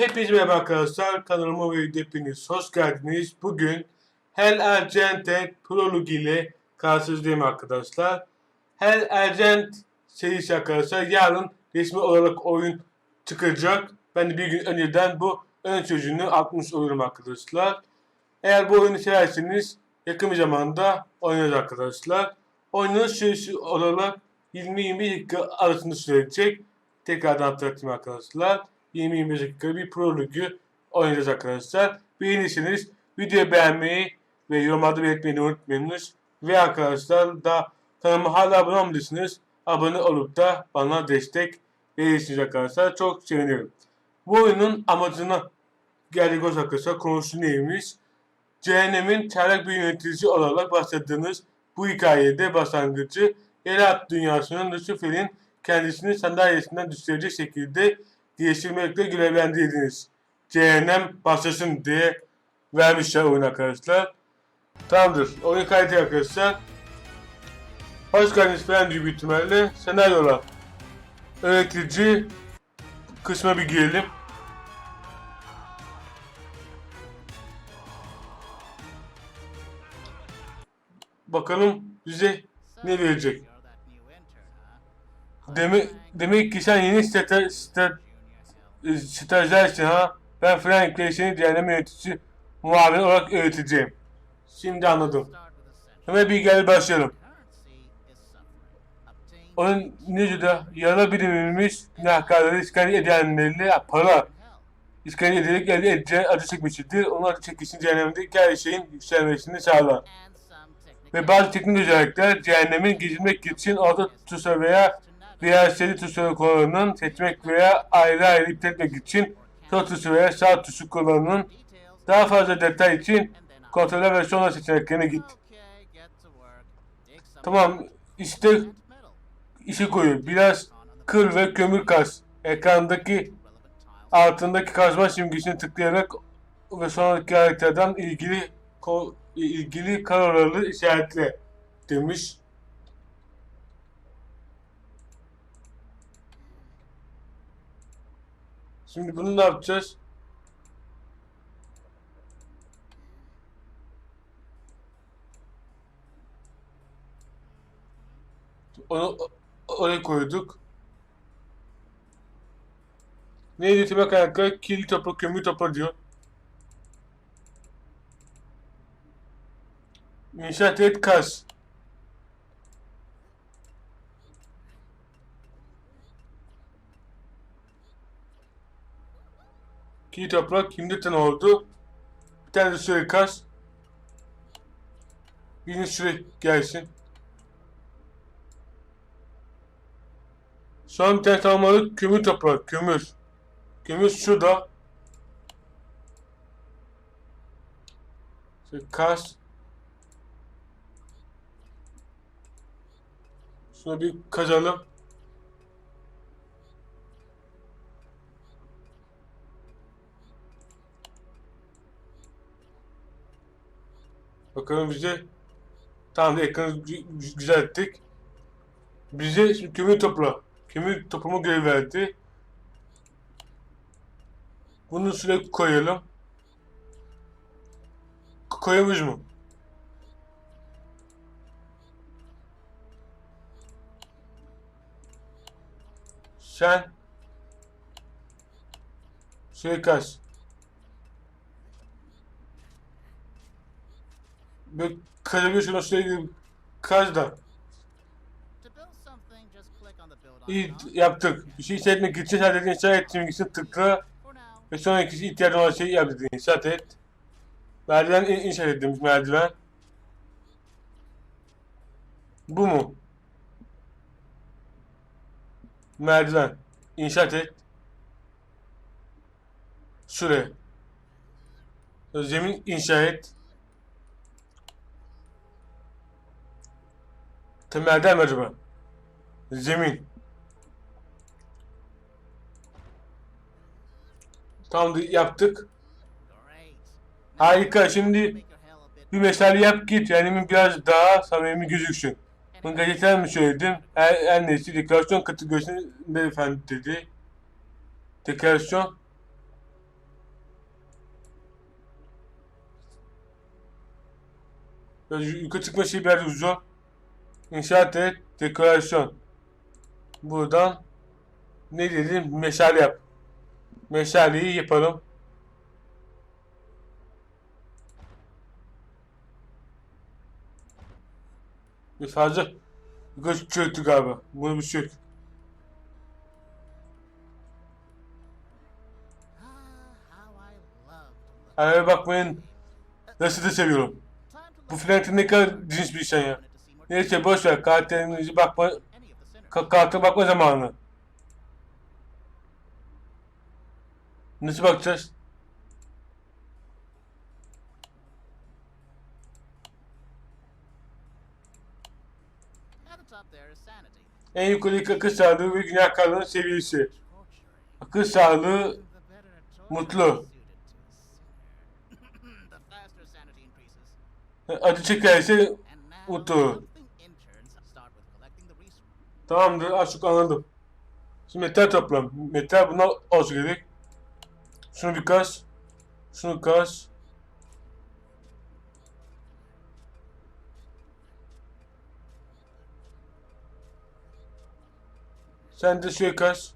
Hepinize merhaba arkadaşlar. Kanalıma ve hepiniz hoş geldiniz. Bugün Hell Argent Prolog ile karşınızdayım arkadaşlar. Hell Argent serisi arkadaşlar yarın resmi olarak oyun çıkacak. Ben de bir gün önceden bu ön sözünü atmış olurum arkadaşlar. Eğer bu oyunu severseniz yakın bir zamanda oynarız arkadaşlar. Oyunun süresi olarak 20-20 dakika arasında sürecek. Tekrardan hatırlatayım arkadaşlar. 20-25 dakika bir prologu oynayacağız arkadaşlar. Beğenirseniz videoyu beğenmeyi ve yorumlarda belirtmeyi unutmayınız. Ve arkadaşlar da kanalıma hala abone olmadıysanız abone olup da bana destek verirsiniz arkadaşlar. Çok sevinirim. Bu oyunun amacına geldik olsa arkadaşlar konusu neymiş? Cehennemin çaylak bir yöneticisi olarak başladığınız bu hikayede başlangıcı Elat dünyasının Lucifer'in kendisini sandalyesinden düşürecek şekilde değiştirmekle görevlendirdiniz. Cehennem başlasın diye vermişler oyun arkadaşlar. Tamamdır. Oyun kaydı arkadaşlar. Hoş geldiniz falan diyor büyük ihtimalle. Senaryolar. Öğretici kısma bir girelim. Bakalım bize ne verecek. Demek, demek ki sen yeni strateji stat, stratejilersin ha. Ben Frank Clay seni cehennem yöneticisi muavin olarak öğreteceğim. Şimdi anladım. Hemen bir gel başlayalım. Onun Neco'da yaralı birimimiz günahkarları işgal edenlerle para işgal ederek elde edeceği acı çekmiştir. Onun acı çekişini cehennemdeki her şeyin yükselmesini sağlar. Ve bazı teknik özellikler cehennemin gizlemek için orta tuşa veya diğer seri tuşları kullanının seçmek veya ayrı ayrı iptal etmek için sol tuşu veya sağ tuşu kullanının daha fazla detay için kontrole ve sonra seçeneklerine git. Tamam işte işi koyuyor. Biraz kır ve kömür kaz. Ekrandaki altındaki kazma simgesine tıklayarak ve sonraki karakterden ilgili ilgili kararları işaretle demiş. Şimdi bunu ne yapacağız? Onu oraya koyduk. Neydi tema kaynakları? Kil topla, kömür topla diyor. İnşaat et kaz. Kil toprak şimdi tane oldu. Bir tane de kaz. Birinci süre gelsin. Son bir tane tamamladık. Kömür toprak. Kömür. Kömür şurada. Kaz. Şuna bir kazalım. Bakalım bize tamam ekranı gü- gü- güzel ettik. Bize şimdi kömür topla. Kömür toplama görevi verdi. Bunu sürekli koyalım. Koyamıyoruz mu? Sen suikast. Bir kazabiliyorsun sürekli kaz da. İyi yaptık. Bir şey hissetmek için sadece inşa et simgesini tıkla ve sonraki ihtiyacın olan şeyi yap dedi. İnşaat et. Merdiven in- inşa ettiğimiz merdiven. Bu mu? Merdiven. İnşaat et. Süre. Zemin inşa et. Temelden acaba? Zemin. Tam yaptık. Harika. Şimdi bir mesele yap git. Yani biraz daha samimi gözüksün. Bunu gazeteden mi söyledim? Her, her neyse deklarasyon kategorisinde beyefendi dedi. Deklarasyon yukarı çıkma şeyi biraz uzun. İnşaat et, dekorasyon. Buradan ne dedim? Meşale yap. Meşaleyi yapalım. Bir fazla yukarı çöktü galiba. Bunu bir çök. Araya bakmayın. Nasıl da seviyorum. Bu Frank'in ne kadar cins bir insan ya. Neyse boş ver. Karakterinize bakma, ka karta bakma zamanı. Nasıl bakacağız? En yukarıdaki akıl sağlığı ve günahkarlığın seviyesi. Torturing. Akıl sağlığı Mutlu. acı çekerse Mutlu. Tamamdır çok anladım. Şimdi metal toplam. Metal bunlar olsun gerek. Şunu bir kas. Şunu kas. Sen de şöyle kas.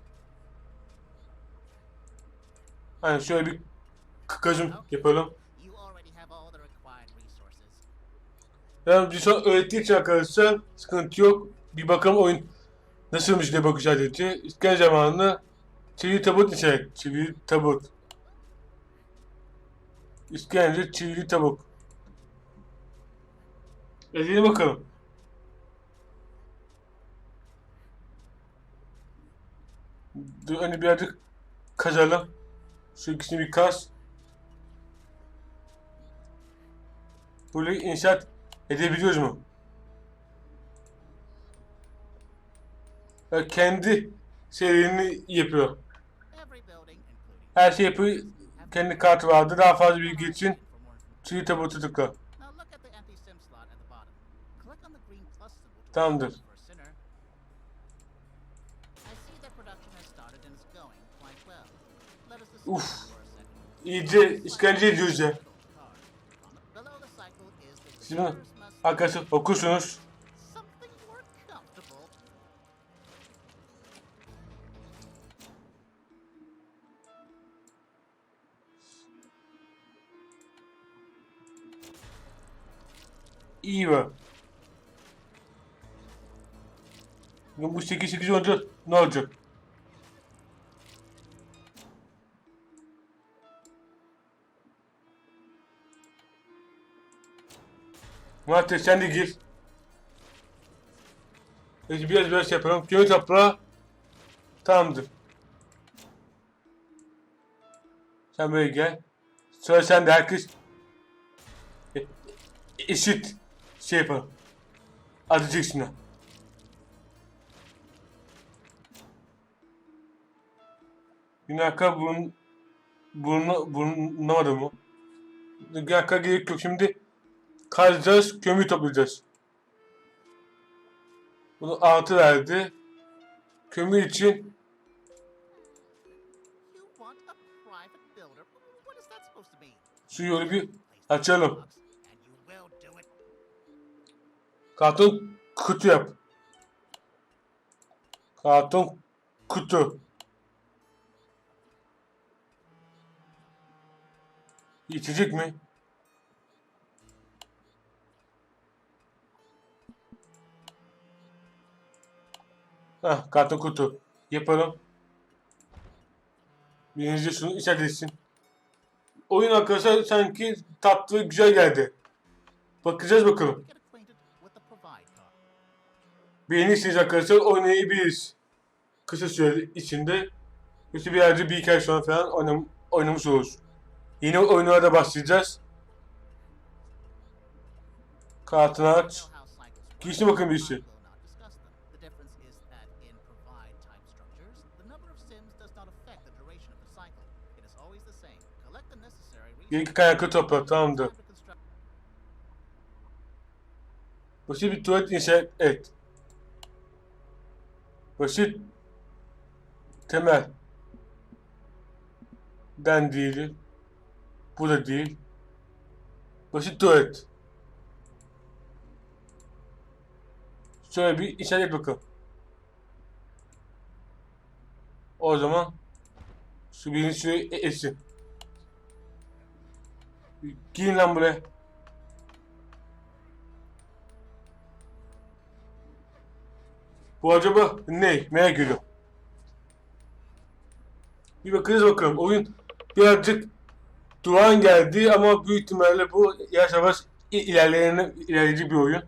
Hani şöyle bir kazım yapalım. Yani bir son öğrettiği için arkadaşlar sıkıntı yok. Bir bakalım oyun nasılmış diye bakacağız dedi. İskan zamanında çivili tabut içerek. Çivili tabut. İskence çivili tabuk. Edelim bakalım. Dur önce birazcık kazalım. Şu ikisini bir kaz. Burayı inşaat edebiliyoruz mu? Kendi şeylerini yapıyor. Her şey yapıyor. Kendi kartı vardı. Daha fazla bilgi için çiğ tabutu tıkla. Now look at the empty sim slot at İyi. Bu 8 8 olunca ne olacak? Muhatte sen de gir. Peki biraz biraz yapalım. Köy toprağı tamamdır. Sen böyle gel. Sonra sen de herkes e- eşit şey yapalım. Adacaksın. Günahkar bulun, bulun, bulunamadı mı? Günahkar gerek yok. Şimdi kazacağız, kömür toplayacağız. Bunu altı verdi. Kömür için You want a private Karton kutu yap. Karton kutu. İçecek mi? Hah, karton kutu. Yapalım. Birinci şunu işaretlesin. Oyun arkadaşlar sanki tatlı güzel geldi. Bakacağız bakalım. Beğenirseniz arkadaşlar oynayabiliriz. Kısa süre içinde. Yoksa bir yerde bir iki sonra falan oynam oynamış oluruz. Yeni oyunlara başlayacağız. Kartını aç. Girişine bakın I birisi. will not discuss them. The difference is that in provide type structures, the number of sims does not affect the duration of the cycle. It is always the same. Collect the necessary resources. Gerekli kaynakları topla tamamdır. Basit bir tuvalet inşa et basit temel den değil. Bu da değil. Basit tuvalet. Şöyle bir işaret bakalım. O zaman şu birinci şurayı e, etsin. Giyin lan buraya. Bu acaba ne? Merak ediyorum. Bir bakınız bakalım. Oyun birazcık durağan geldi ama büyük ihtimalle bu yavaş yavaş ilerleyen ilerleyici bir oyun.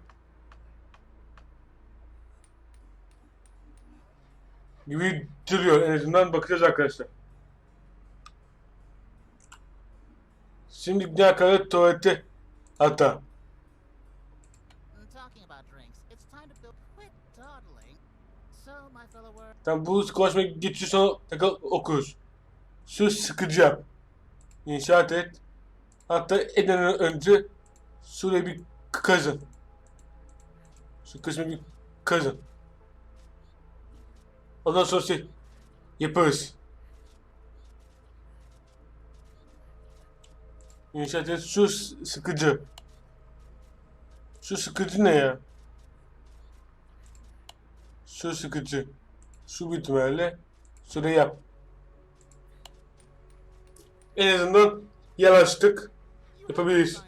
Gibi duruyor en azından bakacağız arkadaşlar. Şimdi ne kadar tuvalete hatta. Fellow world. Tam bu konuşma geçiyor sonra tekrar okuruz. Şu sıkıcı yap. İnşaat et. Hatta eden önce şuraya bir kazın. Şu kısmı bir kazın. Ondan sonra şey yaparız. İnşaat et. Şu sıkıcı. Şu sıkıcı ne ya? Şu sıkıcı. Şu bir ihtimalle şurayı yap. En azından to Yapabiliriz.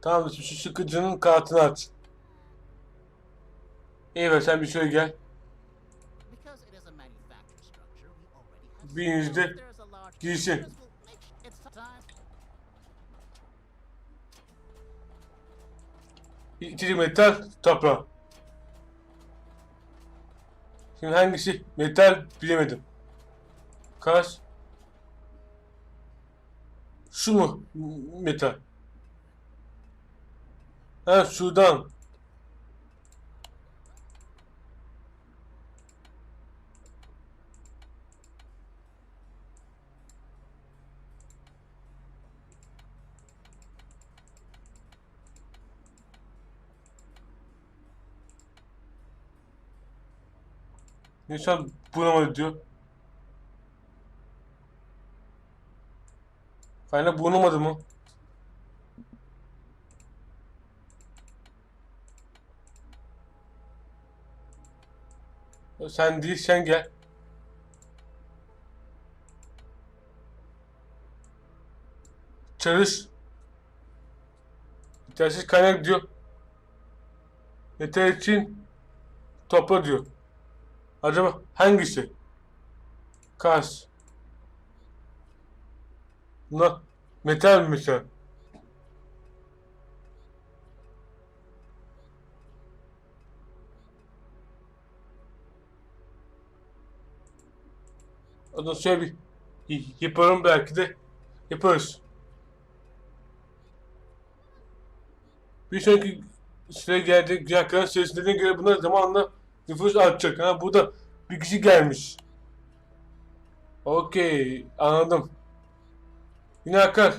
Tamam şu sıkıcının kartını aç. Evet sen bir şöyle gel. Birinizde girişin. İçeri metal toprağı. Şimdi hangisi metal bilemedim. Kaç? Şu mu metal? Ha şuradan. İnsan bulamadı diyor. Kaynak bulunamadı mı? Sen değil sen gel. Çalış. Yetersiz kaynak diyor. Yeter için topla diyor. Acaba hangisi? Kas. Bunlar metal mi metal? O da şöyle bir yaparım belki de yaparız. Bir sonraki süre geldi güzel kadar seslerine göre bunlar zamanla nüfus artacak. Ha burada bir kişi gelmiş. Okey anladım. Yine akar.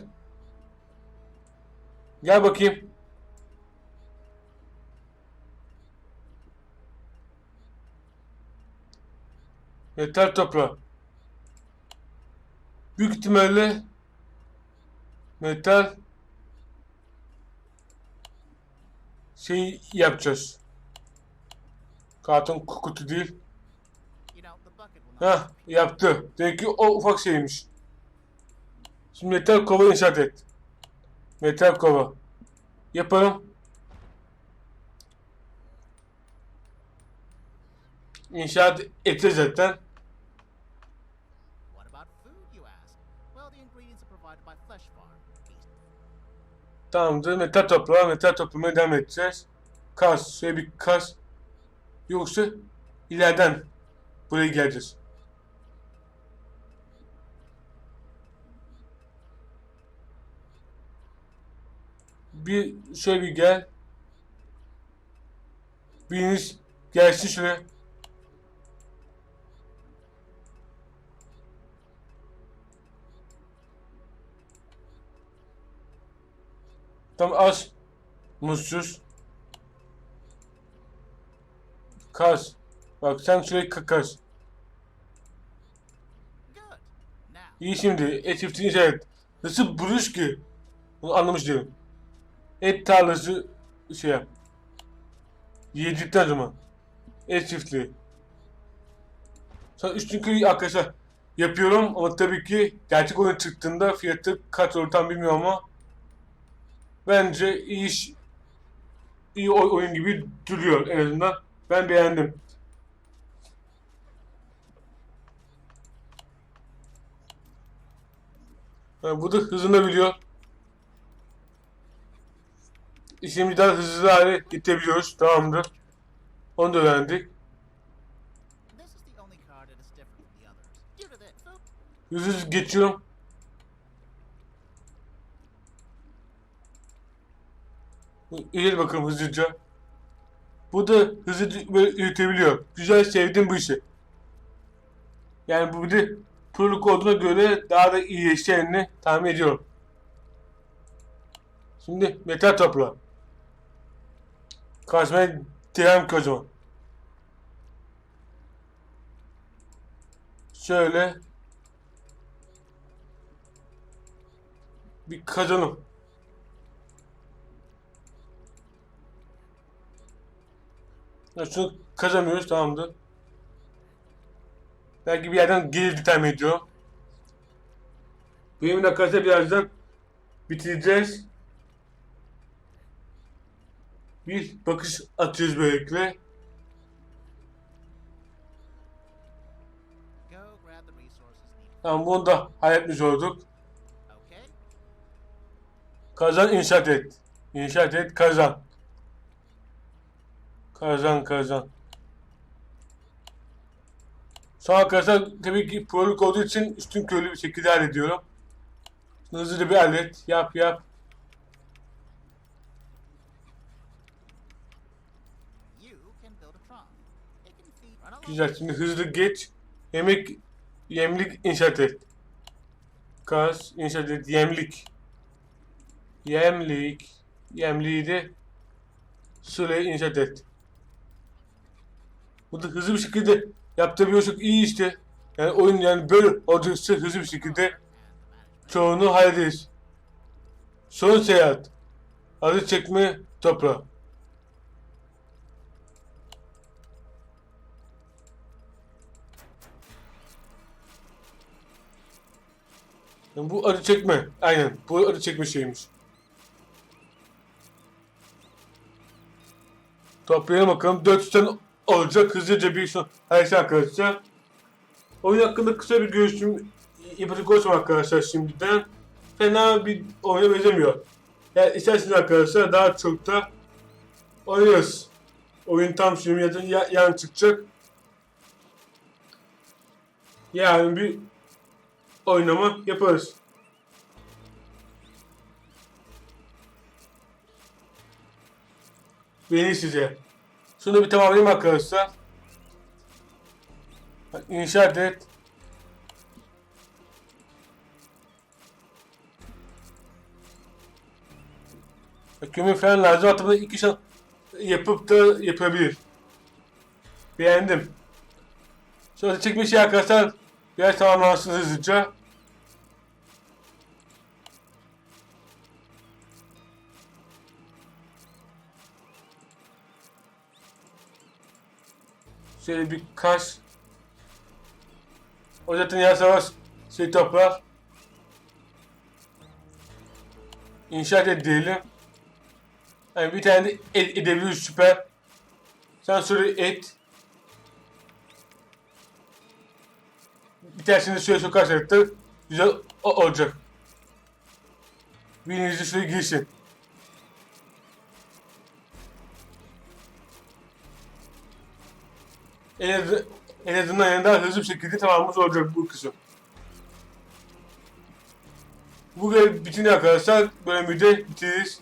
Gel bakayım. Yeter toprağı. Büyük ihtimalle metal şey yapacağız. Karton kutu değil. Heh yaptı. Demek ki o ufak şeymiş. Şimdi metal kova inşaat et. Metal kova. Yaparım. İnşaat edeceğiz zaten. Tamamdır. Metal toprağı, metal toplamaya devam edeceğiz. Kas. Şöyle bir kas. Yoksa ileriden buraya geleceğiz. Bir şöyle bir gel. Biriniz gelsin şuraya. Tam az. Mutsuz. Kas. Bak sen şurayı ka- kas. Good. Now, İyi şimdi. Et çiftliğini işaret. Nasıl buluş ki? Bunu anlamış değilim. Et tarlası şey yap. Yiyecekten zaman. Et çiftliği. Sonra üstünkü arkadaşlar yapıyorum ama tabii ki gerçek oyun çıktığında fiyatı kaç olur tam bilmiyorum ama bence iyi iş iyi oy- oyun gibi duruyor en azından. Ben beğendim. Ha, bu da hızını biliyor. İşimizi daha hızlı hale getirebiliyoruz. Tamamdır. Onu da öğrendik. Hızlı hızlı geçiyorum. İyi bakalım hızlıca. Bu da hızlı böyle. Güzel sevdim bu işi. Yani bu bir de proluk olduğuna göre daha da iyileşeceğini tahmin ediyorum. Şimdi metal topla. Kaçmaya devam ki o zaman. Şöyle bir kazanım. Ya şunu kazanmıyoruz tamamdır. Belki bir yerden gelir tahmin ediyorum. Benim arkadaşlar birazdan bitireceğiz. Bir bakış atıyoruz böylelikle. Tamam bunu da halletmiş olduk. Kazan inşaat et. İnşaat et kazan. Kazan kazan. Sonra arkadaşlar tabii ki proluk olduğu için üstün körlü bir şekilde hallediyorum. Hızlıca bir hallet. Yap yap. Güzel. Şimdi hızlı geç. Yemek yemlik inşaat et. Kaz inşaat et. Yemlik. Yemlik. Yemliği de süre inşaat et. Bu da hızlı bir şekilde yaptırıyorsak iyi işte. Yani oyun yani böyle olacaksa hızlı bir şekilde çoğunu hallederiz. Son seyahat. Arı çekme toprağı. Yani bu arı çekme. Aynen. Bu arı çekme şeymiş. Toplayalım bakalım. 4 tane olacak. Hızlıca bir son her şey arkadaşlar. Oyun hakkında kısa bir görüşüm yapacak olsam arkadaşlar şimdiden. Fena bir oyuna benzemiyor. Yani isterseniz arkadaşlar daha çok da oynarız. Oyun tam şimdi ya, ya, yan çıkacak. Yani bir oynama yaparız. Beni size. Şunu bir tamamlayayım arkadaşlar. İnşaat et. Kömür falan lazım. Hatta bunu iki şan yapıp da yapabilir. Beğendim. Sonra çekmiş şey arkadaşlar. Biraz tamamlansın hızlıca. Şöyle bir kaş. O zaten yavaş yavaş şey toplar. İnşaat et diyelim. Yani bir tane de et, edebiliriz süper. Sen şöyle et. Bir tanesini şöyle sokarsak da güzel olacak. Birinizi şöyle girsin. En, az, en daha hızlı bir şekilde tamamımız olacak bu kısım. Bu görev bitince arkadaşlar bölümü de bitiririz.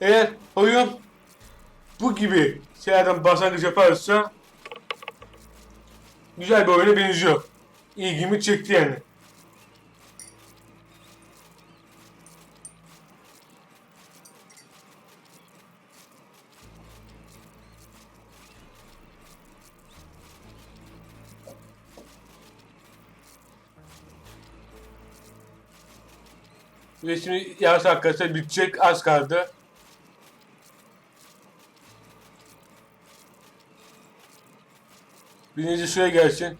Eğer oyun bu gibi şeylerden başlangıç yaparsa güzel bir oyuna benziyor. İlgimi çekti yani. Ve şimdi yarış arkadaşlar bitecek az kaldı. Birinci şuraya gelsin.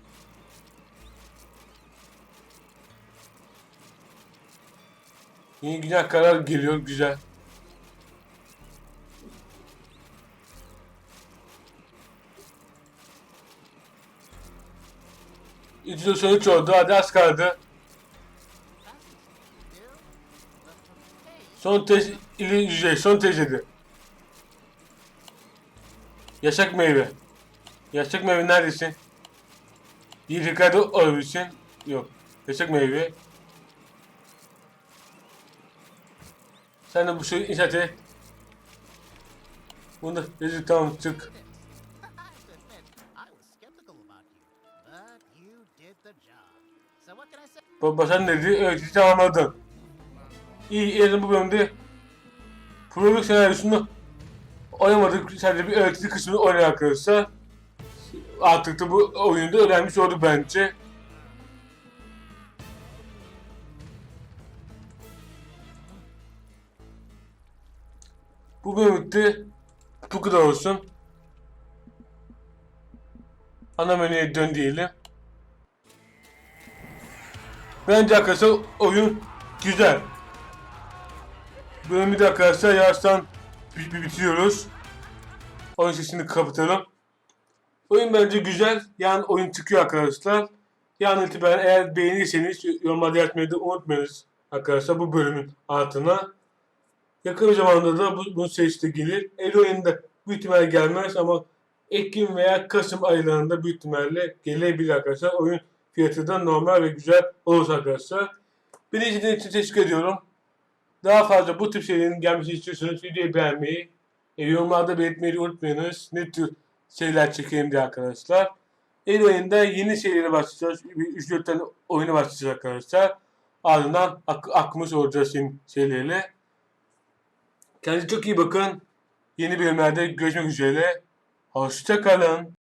Yeni güzel karar geliyor güzel. İçinde sonuç oldu. Hadi az kaldı. Son tez ili yüzey. Son teziydi. Yaşak meyve. Yaşak meyve neredesin? Bir Ricardo olabilirsin. Yok. Yaşak meyve. Sen de bu şeyi inşaat et. Bunu yazık tamam çık. Baba sen dedi? Evet hiç tamamladın. İyi en bu bölümde prolog senaryosunu oynamadık. Sadece bir öğretici kısmını oynayan arkadaşlar. Artık da bu oyunda öğrenmiş olduk bence. Bu bölümde bu kadar olsun. Ana menüye dön diyelim. Bence arkadaşlar oyun güzel. Bölümü de arkadaşlar yavaştan bi- bi- bitiriyoruz. Oyun sesini kapatalım. Oyun bence güzel. Yani oyun çıkıyor arkadaşlar. Yani itibaren eğer beğenirseniz yorumlarda yazmayı da unutmayınız arkadaşlar bu bölümün altına. Yakın zamanda da bu, bunun serisi de gelir. El oyunda büyük ihtimalle gelmez ama Ekim veya Kasım aylarında büyük ihtimalle gelebilir arkadaşlar. Oyun fiyatı da normal ve güzel olur arkadaşlar. Beni izlediğiniz için teşekkür ediyorum. Daha fazla bu tip şeylerin gelmesi istiyorsanız videoyu beğenmeyi, e, yorumlarda belirtmeyi unutmayınız. Ne tür şeyler çekeyim diye arkadaşlar. El oyunda yeni şeylere başlayacağız. 3-4 tane oyuna başlayacağız arkadaşlar. Ardından ak akmış olacağız yeni şeylerle. Kendinize çok iyi bakın. Yeni bölümlerde görüşmek üzere. Hoşçakalın.